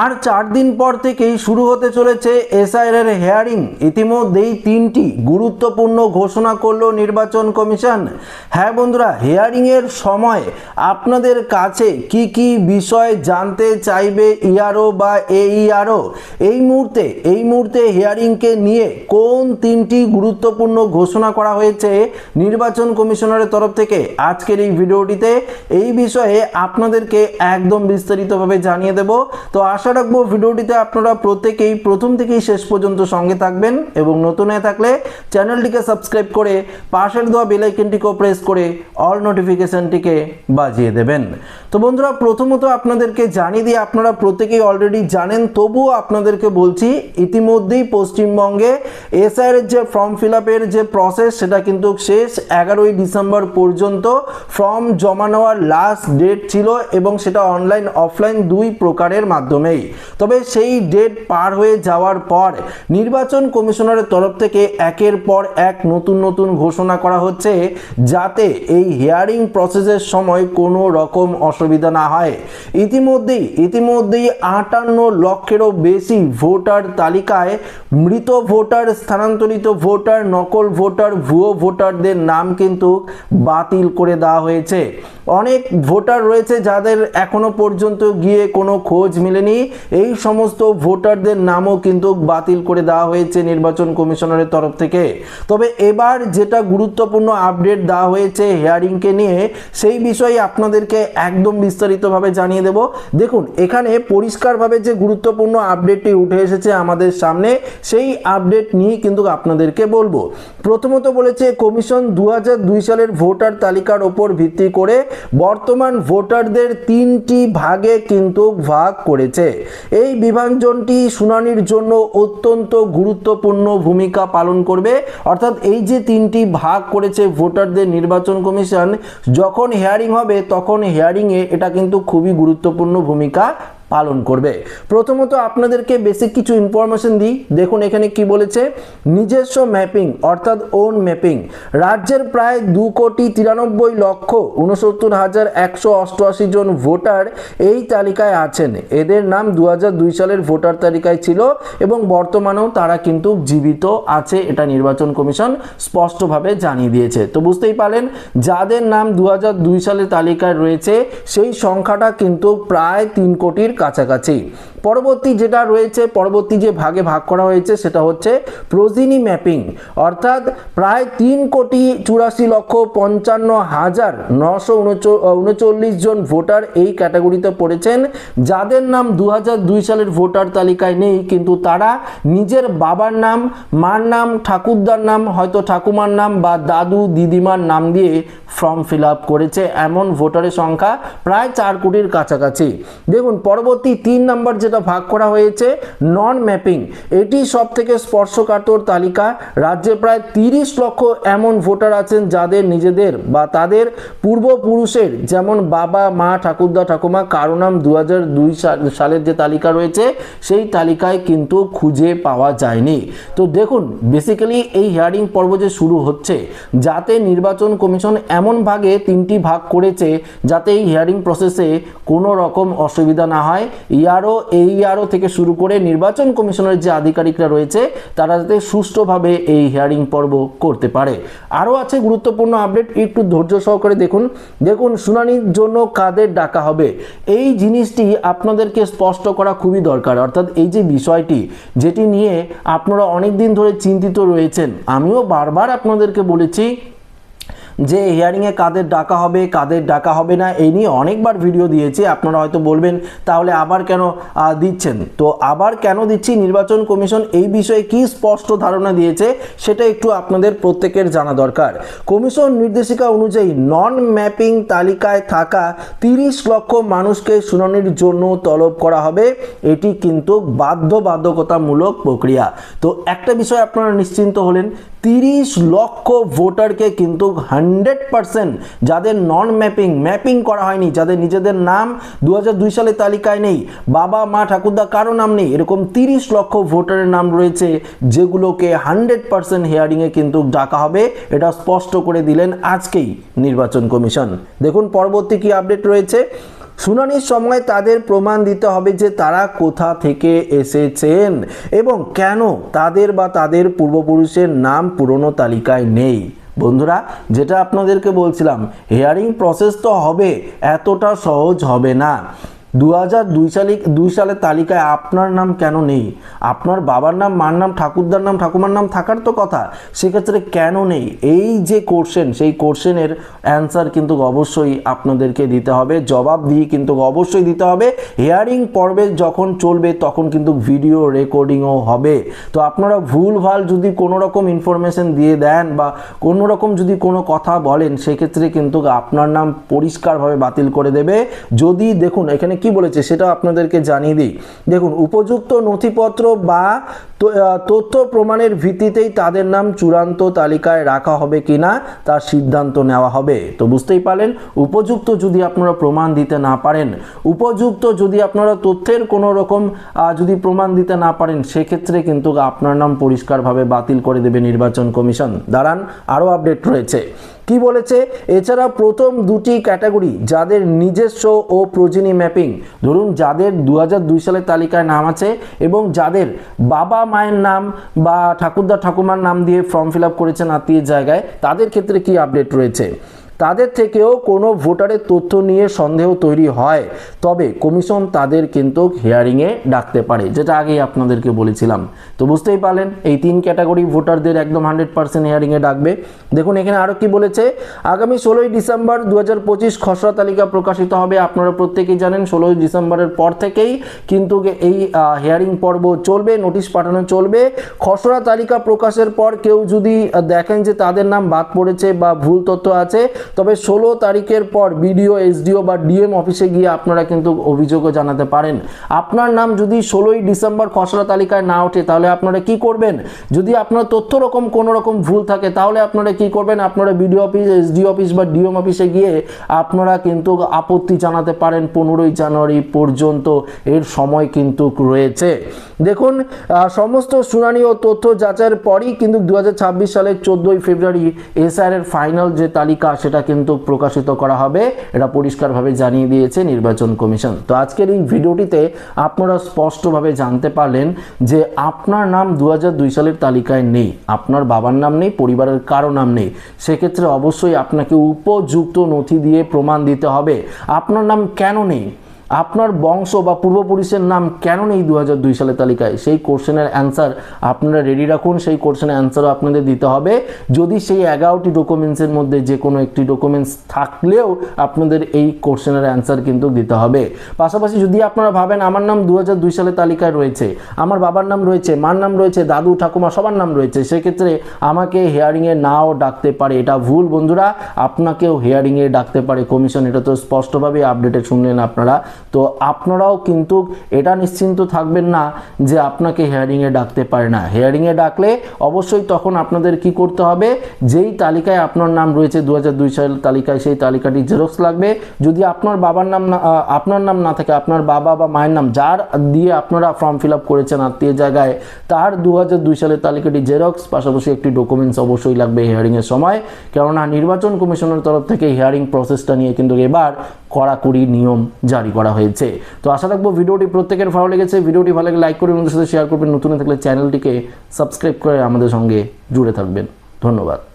আর চার দিন পর থেকেই শুরু হতে চলেছে এসআইআর এর হেয়ারিং ইতিমধ্যেই তিনটি গুরুত্বপূর্ণ ঘোষণা করল নির্বাচন কমিশন। হ্যাঁ বন্ধুরা হেয়ারিং এর সময় আপনাদের কাছে কি কি বিষয় জানতে চাইবে ইআরও বা এইআরও এই মুহূর্তে এই মুহূর্তে হেয়ারিংকে নিয়ে কোন তিনটি গুরুত্বপূর্ণ ঘোষণা করা হয়েছে নির্বাচন কমিশনারের তরফ থেকে আজকের এই ভিডিওটিতে? এই বিষয়ে আপনাদেরকে একদম বিস্তারিতভাবে জানিয়ে দেব। তো আশা রাখব ভিডিওটিতে আপনারা প্রত্যেকেই প্রথম থেকেই শেষ পর্যন্ত সঙ্গে থাকবেন এবং নতুন হয়ে থাকলে চ্যানেলটিকে সাবস্ক্রাইব করে পাশের দেওয়া বেলাইকনটিকেও প্রেস করে অল নোটিফিকেশনটিকে বাজিয়ে দেবেন। তো বন্ধুরা, প্রথমত আপনাদেরকে জানিয়ে দিয়ে আপনারা প্রত্যেকেই অলরেডি জানেন, তবুও আপনাদেরকে বলছি, ইতিমধ্যেই পশ্চিমবঙ্গে এসআইয়ের যে ফর্ম ফিল যে প্রসেস সেটা কিন্তু শেষ এগারোই ডিসেম্বর পর্যন্ত ফর্ম জমা নেওয়ার লাস্ট ডেট ছিল এবং সেটা অনলাইন অফলাইন দুই প্রকারের মাধ্যমেই তবে সেই ডেট পার হয়ে যাওয়ার পর নির্বাচন কমিশনারের তরফ থেকে একের পর এক নতুন নতুন ঘোষণা করা হচ্ছে যাতে এই হিয়ারিং প্রসেসের সময় কোনো রকম অসুবিধা না হয়। ইতিমধ্যেই ইতিমধ্যেই আটান্ন লক্ষেরও বেশি ভোটার তালিকায় মৃত ভোটার, স্থানান্তরিত ভোটার, নকল ভোটার, ভুয়ো ভোটারদের নাম কিন্তু বাতিল করে দেওয়া হয়েছে। অনেক ভোটার রয়েছে যাদের এখনও পর্যন্ত গিয়ে কোনো খোঁজ মেলেনি। এই সমস্ত ভোটারদের নামও কিন্তু বাতিল করে দেওয়া হয়েছে নির্বাচন কমিশনারের তরফ থেকে। তবে এবার যেটা গুরুত্বপূর্ণ আপডেট দেওয়া হয়েছে হেয়ারিংকে নিয়ে, সেই বিষয়ে আপনাদেরকে একদম বিস্তারিতভাবে জানিয়ে দেব। দেখুন, এখানে পরিষ্কারভাবে যে গুরুত্বপূর্ণ আপডেটটি উঠে এসেছে আমাদের সামনে, সেই আপডেট নিয়ে কিন্তু আপনাদেরকে বলব। প্রথমত বলেছে, কমিশন দু হাজার দুই সালের ভোটার তালিকার ওপর ভিত্তি করে বর্তমান ভোটারদের তিনটি ভাগে কিন্তু ভাগ করেছে। এই বিভাঞ্জনটি শুনানির জন্য অত্যন্ত গুরুত্বপূর্ণ ভূমিকা পালন করবে। অর্থাৎ এই যে তিনটি ভাগ করেছে ভোটারদের নির্বাচন কমিশন, যখন হেয়ারিং হবে, তখন হেয়ারিংয়ে এটা কিন্তু খুবই গুরুত্বপূর্ণ ভূমিকা পালন করবে। প্রথমত আপনাদেরকে বেসিক কিছু ইনফরমেশন দিই। দেখুন এখানে কি বলেছে, নিজস্ব ম্যাপিং অর্থাৎ ওন ম্যাপিং রাজ্যের প্রায় দু কোটি তিরানব্বই লক্ষ উনসত্তর হাজার একশো অষ্টআশি জন ভোটার এই তালিকায় আছেন। এদের নাম দু দুই সালের ভোটার তালিকায় ছিল এবং বর্তমানেও তারা কিন্তু জীবিত আছে, এটা নির্বাচন কমিশন স্পষ্টভাবে জানিয়ে দিয়েছে। তো বুঝতেই পারলেন, যাদের নাম দু হাজার দুই সালের তালিকায় রয়েছে, সেই সংখ্যাটা কিন্তু প্রায় তিন কোটির কাছাকাছি। পরবর্তী যেটা রয়েছে, পরবর্তী যে ভাগে ভাগ করা হয়েছে সেটা হচ্ছে প্রোজিনি ম্যাপিং। অর্থাৎ প্রায় তিন কোটি চুরাশি লক্ষ পঞ্চান্ন হাজার নশো উনচল্লিশ জন ভোটার এই ক্যাটাগরিতে পড়েছেন। যাদের নাম দু হাজার দুই সালের ভোটার তালিকায় নেই, কিন্তু তারা নিজের বাবার নাম, মার নাম, ঠাকুরদার নাম, হয়তো ঠাকুমার নাম বা দাদু, দিদিমার নাম দিয়ে ফর্ম ফিল করেছে। এমন ভোটারের সংখ্যা প্রায় চার কোটির কাছাকাছি। দেখুন, পরবর্তী তিন নম্বর যেটা ভাগ করা হয়েছে নন ম্যাপিং এটি সব থেকে স্পর্শকাতর তালিকা। রাজ্যে প্রায় তিরিশ লক্ষ এমন ভোটার আছেন যাদের নিজেদের বা তাদের পূর্বপুরুষের যেমন বাবা, মা, ঠাকুরদা, ঠাকুমা, কারও নাম দু সালের যে তালিকা রয়েছে, সেই তালিকায় কিন্তু খুঁজে পাওয়া যায়নি। তো দেখুন বেসিক্যালি এই হিয়ারিং পর্ব যে শুরু হচ্ছে, যাতে নির্বাচন কমিশন এমন ভাগে তিনটি ভাগ করেছে, যাতে এই হিয়ারিং প্রসেসে কোনো রকম অসুবিধা না হয়। ইয়ারও এই ইয়ারও থেকে শুরু করে নির্বাচন কমিশনের যে আধিকারিকরা রয়েছে, তারা যাতে সুষ্ঠুভাবে এই হিয়ারিং পর্ব করতে পারে। আরও আছে গুরুত্বপূর্ণ আপডেট একটু ধৈর্য সহকারে দেখুন। দেখুন, শুনানির জন্য কাদের ডাকা হবে? এই জিনিসটি আপনাদেরকে স্পষ্ট করা খুবই দরকার। অর্থাৎ এই যে বিষয়টি, যেটি নিয়ে আপনারা অনেক দিন ধরে চিন্তিত রয়েছেন, আমিও বারবার আপনাদেরকে বলেছি যে হিয়ারিংয়ে কাদের ডাকা হবে, কাদের ডাকা হবে না, এই নিয়ে অনেকবার ভিডিও দিয়েছি। আপনারা হয়তো বলবেন, তাহলে আবার কেন দিচ্ছেন? তো আবার কেন দিচ্ছি? নির্বাচন কমিশন এই বিষয়ে কি স্পষ্ট ধারণা দিয়েছে, সেটা একটু আপনাদের প্রত্যেকের জানা দরকার। কমিশন নির্দেশিকা অনুযায়ী নন ম্যাপিং তালিকায় থাকা তিরিশ লক্ষ মানুষকে শুনানির জন্য তলব করা হবে। এটি কিন্তু বাধ্যবাধকতামূলক প্রক্রিয়া। তো একটা বিষয় আপনারা নিশ্চিন্ত হলেন, তিরিশ লক্ষ ভোটারকে কিন্তু হান্ড্রেড পারসেন্ট যাদের নন ম্যাপিং ম্যাপিং করা হয়নি, যাদের নিজেদের নাম দু দুই সালের তালিকায় নেই, বাবা, মা, ঠাকুরদা কারও নাম নেই, এরকম তিরিশ লক্ষ ভোটারের নাম রয়েছে যেগুলোকে হান্ড্রেড পারসেন্ট হিয়ারিংয়ে কিন্তু ডাকা হবে, এটা স্পষ্ট করে দিলেন আজকেই নির্বাচন কমিশন। দেখুন, পরবর্তী কি আপডেট রয়েছে? শুনানির সময় তাদের প্রমাণ দিতে হবে যে তারা কোথা থেকে এসেছেন এবং কেন তাদের বা তাদের পূর্বপুরুষের নাম পুরনো তালিকায় নেই। বন্ধুরা, যেটা আপনাদেরকে বলছিলাম হিয়ারিং প্রসেস তো হবে, এতটা সহজ হবে না। দু হাজার দুই সালে দুই সালের তালিকায় আপনার নাম কেন নেই? আপনার বাবার নাম, মার নাম, ঠাকুরদার নাম, ঠাকুমার নাম থাকার তো কথা। সেক্ষেত্রে কেন নেই? এই যে কোশ্চেন সেই কোশ্চেনের অ্যান্সার কিন্তু অবশ্যই আপনাদেরকে দিতে হবে। জবাব দিয়ে কিন্তু অবশ্যই দিতে হবে। হিয়ারিং পর্বে যখন চলবে, তখন কিন্তু ভিডিও রেকর্ডিংও হবে। তো আপনারা ভুল ভালো যদি কোনো রকম ইনফরমেশন দিয়ে দেন বা কোনো রকম যদি কোনো কথা বলেন, সেক্ষেত্রে কিন্তু আপনার নাম পরিষ্কারভাবে বাতিল করে দেবে। যদি দেখুন, এখানে কি বলেছে সেটা আপনাদেরকে জানিয়ে দিই। দেখুন, উপযুক্ত নথিপত্র বা তো- আহ, তথ্য প্রমাণের ভিত্তিতেই তাদের নাম চূড়ান্ত তালিকায় রাখা হবে কিনা তার সিদ্ধান্ত নেওয়া হবে। তো বুঝতেই পারলেন, উপযুক্ত যদি আপনারা প্রমাণ দিতে না পারেন, উপযুক্ত যদি আপনারা তথ্যের কোনো রকম যদি প্রমাণ দিতে না পারেন, সেক্ষেত্রে কিন্তু আপনার নাম পরিষ্কারভাবে বাতিল করে দেবে নির্বাচন কমিশন। দাঁড়ান, আরও আপডেট রয়েছে। কি বলেছে? এছাড়া প্রথম দুটি ক্যাটাগরি যাদের নিজস্ব ও প্রোজিনি ম্যাপিং, ধরুন যাদের দু সালের তালিকায় নাম আছে এবং যাদের বাবা মায়ের নাম বা ঠাকুরদা ঠাকুমার নাম দিয়ে ফর্ম ফিল করেছেন আত্মীয় জায়গায়, তাদের ক্ষেত্রে কি আপডেট রয়েছে? তাদের থেকেও কোনো ভোটারের তথ্য নিয়ে সন্দেহ তৈরি হয়। তবে কমিশন তাদের কিন্তু হিয়ারিংয়ে ডাকতে পারে, যেটা আগেই আপনাদেরকে বলেছিলাম। তো বুঝতেই পারলেন, এই তিন ক্যাটাগরি ভোটারদের একদম হান্ড্রেড পার্সেন্ট হিয়ারিংয়ে ডাকবে। দেখুন, এখানে আরও কি বলেছে? আগামী ষোলোই ডিসেম্বর দু হাজার পঁচিশ খসড়া তালিকা প্রকাশিত হবে। আপনারা প্রত্যেকেই জানেন, ষোলোই ডিসেম্বরের পর থেকেই কিন্তু এই হিয়ারিং পর্ব চলবে, নোটিশ পাঠানো চলবে। খসড়া তালিকা প্রকাশের পর কেউ যদি দেখেন যে তাদের নাম বাদ পড়েছে বা ভুল তথ্য আছে তবে ষোলো তারিখের পর বিডিও, এসডিও বা ডিএম অফিসে গিয়ে আপনারা কিন্তু অভিযোগও জানাতে পারেন। আপনার নাম যদি ষোলোই ডিসেম্বর খসড়া তালিকায় না ওঠে, তাহলে আপনারা কি করবেন? যদি আপনার তথ্য রকম, কোনো রকম ভুল থাকে, তাহলে আপনারা কি করবেন? আপনারা বিডিও অফিস, এসডিও অফিস বা ডিএম অফিসে গিয়ে আপনারা কিন্তু আপত্তি জানাতে পারেন পনেরোই জানুয়ারি পর্যন্ত। এর সময় কিন্তু রয়েছে। দেখুন সমস্ত শুনানি ও তথ্য যাচাইয়ের পরই কিন্তু দু হাজার ছাব্বিশ সালের চোদ্দোই ফেব্রুয়ারি এসআর এর ফাইনাল যে তালিকা, সেটা কিন্তু প্রকাশিত করা হবে, এটা পরিষ্কারভাবে জানিয়ে দিয়েছে নির্বাচন কমিশন। তো আজকের এই ভিডিওটিতে আপনারা স্পষ্টভাবে জানতে পারলেন যে আপনার নাম দু হাজার দুই সালের তালিকায় নেই, আপনার বাবার নাম নেই, পরিবারের কারও নাম নেই। সেক্ষেত্রে অবশ্যই আপনাকে উপযুক্ত নথি দিয়ে প্রমাণ দিতে হবে। আপনার নাম কেন নেই? আপনার বংশ বা পূর্বপুরুষের নাম কেন নেই দু দুই সালের তালিকায়? সেই কোশ্চেনের অ্যান্সার আপনারা রেডি রাখুন। সেই কোশ্চেনের অ্যান্সারও আপনাদের দিতে হবে। যদি সেই এগারোটি ডকুমেন্টসের মধ্যে যে কোনো একটি ডকুমেন্টস থাকলেও আপনাদের এই কোশ্চেনের অ্যান্সার কিন্তু দিতে হবে। পাশাপাশি যদি আপনারা ভাবেন, আমার নাম দু দুই সালের তালিকায় রয়েছে, আমার বাবার নাম রয়েছে, মার নাম রয়েছে, দাদু, ঠাকুমা, সবার নাম রয়েছে, সেক্ষেত্রে আমাকে হেয়ারিংয়ে নাও ডাকতে পারে। এটা ভুল বন্ধুরা, আপনাকেও হেয়ারিংয়ে ডাকতে পারে কমিশন। এটা তো স্পষ্টভাবে আপডেটে শুনলেন আপনারা। তো আপনারাও কিন্তু এটা নিশ্চিন্ত থাকবেন না যে আপনাকে হেয়ারিংয়ে ডাকতে পারে না। হেয়ারিংয়ে ডাকলে অবশ্যই তখন আপনাদের কি করতে হবে? যেই তালিকায় আপনার নাম রয়েছে দু সালের তালিকায় সেই তালিকাটি জেরক্স লাগবে। যদি আপনার বাবার নাম না আপনার নাম না থাকে, আপনার বাবা বা মায়ের নাম যার দিয়ে আপনারা ফর্ম ফিল আপ করেছেন আত্মীয় জায়গায়, তার দু সালের তালিকাটি জেরক্স, পাশাপাশি একটি ডকুমেন্টস অবশ্যই লাগবে হিয়ারিংয়ের সময়। কেননা নির্বাচন কমিশনের তরফ থেকে হিয়ারিং প্রসেসটা নিয়ে কিন্তু এবার কড়াকড়ি নিয়ম জারি করা হয়েছে। তো আশা রাখব ভিডিওটি প্রত্যেকের ভালো লেগেছে। ভিডিওটি ভালো লাগে লাইক করবেন সাথে শেয়ার করবেন। নতুন থাকলে চ্যানেলটিকে সাবস্ক্রাইব করে আমাদের সঙ্গে জুড়ে থাকবেন। ধন্যবাদ।